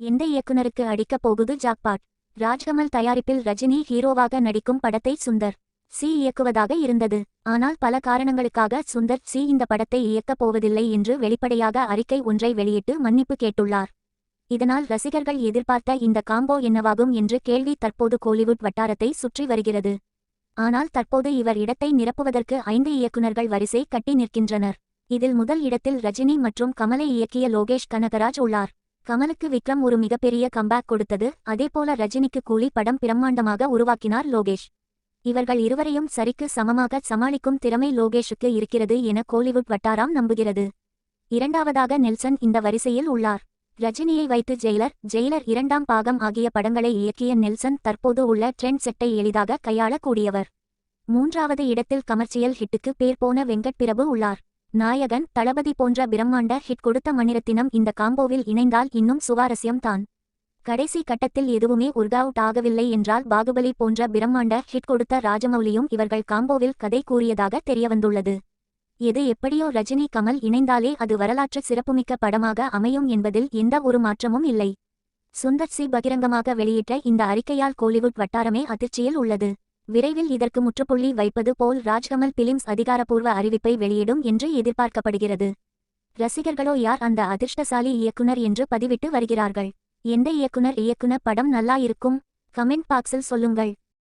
எந்த இயக்குனருக்கு அடிக்கப் போகுது ஜாக்பாட்? ராஜ்கமல் தயாரிப்பில் ரஜினி ஹீரோவாக நடிக்கும் படத்தை சுந்தர் சி இயக்குவதாக இருந்தது. ஆனால் பல காரணங்களுக்காக சுந்தர் சி இந்த படத்தை இயக்கப் போவதில்லை என்று வெளிப்படையாக அறிக்கை ஒன்றை வெளியிட்டு மன்னிப்பு கேட்டுள்ளார். இதனால் ரசிகர்கள் எதிர்பார்த்த இந்த காம்போ என்னவாகும் என்று கேள்வி தற்போது கோலிவுட் வட்டாரத்தை சுற்றி வருகிறது. ஆனால் தற்போது இவர் இடத்தை நிரப்புவதற்கு ஐந்து இயக்குநர்கள் வரிசை கட்டி நிற்கின்றனர். இதில் முதல் இடத்தில் ரஜினி மற்றும் கமலை இயக்கிய லோகேஷ் கனகராஜ் உள்ளார். கமலுக்கு விக்ரம் ஒரு மிகப்பெரிய கம்பேக் கொடுத்தது. அதேபோல ரஜினிக்கு கூலி படம் பிரம்மாண்டமாக உருவாக்கினார் லோகேஷ். இவர்கள் இருவரையும் சரிக்கு சமமாக சமாளிக்கும் திறமை லோகேஷுக்கு இருக்கிறது என கோலிவுட் வட்டாரம் நம்புகிறது. இரண்டாவதாக நெல்சன் இந்த வரிசையில் உள்ளார். ரஜினியை வைத்து ஜெயிலர் ஜெயிலர் இரண்டாம் பாகம் ஆகிய படங்களை இயக்கிய நெல்சன் தற்போது உள்ள ட்ரெண்ட் செட்டை எளிதாக கையாளக்கூடியவர். மூன்றாவது இடத்தில் கமர்ச்சியல் ஹிட்டுக்கு பேர் போன வெங்கட் பிரபு உள்ளார். நாயகன் தளபதி போன்ற பிரம்மாண்ட ஹிட் கொடுத்த மணிரத்தினம் இந்த காம்போவில் இணைந்தால் இன்னும் சுவாரஸ்யம் தான் கடைசி கட்டத்தில் எதுவுமே ஒர்க் அவுட் ஆகவில்லை என்றால் பாகுபலி போன்ற பிரம்மாண்ட ஹிட் கொடுத்த ராஜமௌலியும் இவர்கள் காம்போவில் கதை கூறியதாக தெரியவந்துள்ளது. எது எப்படியோ ரஜினி கமல் இணைந்தாலே அது வரலாற்று சிறப்புமிக்க படமாக அமையும் என்பதில் எந்த ஒரு மாற்றமும் இல்லை. சுந்தர் சி பகிரங்கமாக வெளியிட்ட இந்த அறிக்கையால் கோலிவுட் வட்டாரமே அதிர்ச்சியில் உள்ளது. விரைவில் இதற்கு முற்றுப்புள்ளி வைப்பது போல் ராஜ்கமல் பிலிம்ஸ் அதிகாரப்பூர்வ அறிவிப்பை வெளியிடும் என்று எதிர்பார்க்கப்படுகிறது. ரசிகர்களோ யார் அந்த அதிர்ஷ்டசாலி இயக்குனர் என்று பதிவிட்டு வருகிறார்கள். எந்த இயக்குனர் இயக்குனர் படம் நல்லா இருக்கும்? கமெண்ட் பாக்ஸில் சொல்லுங்கள்.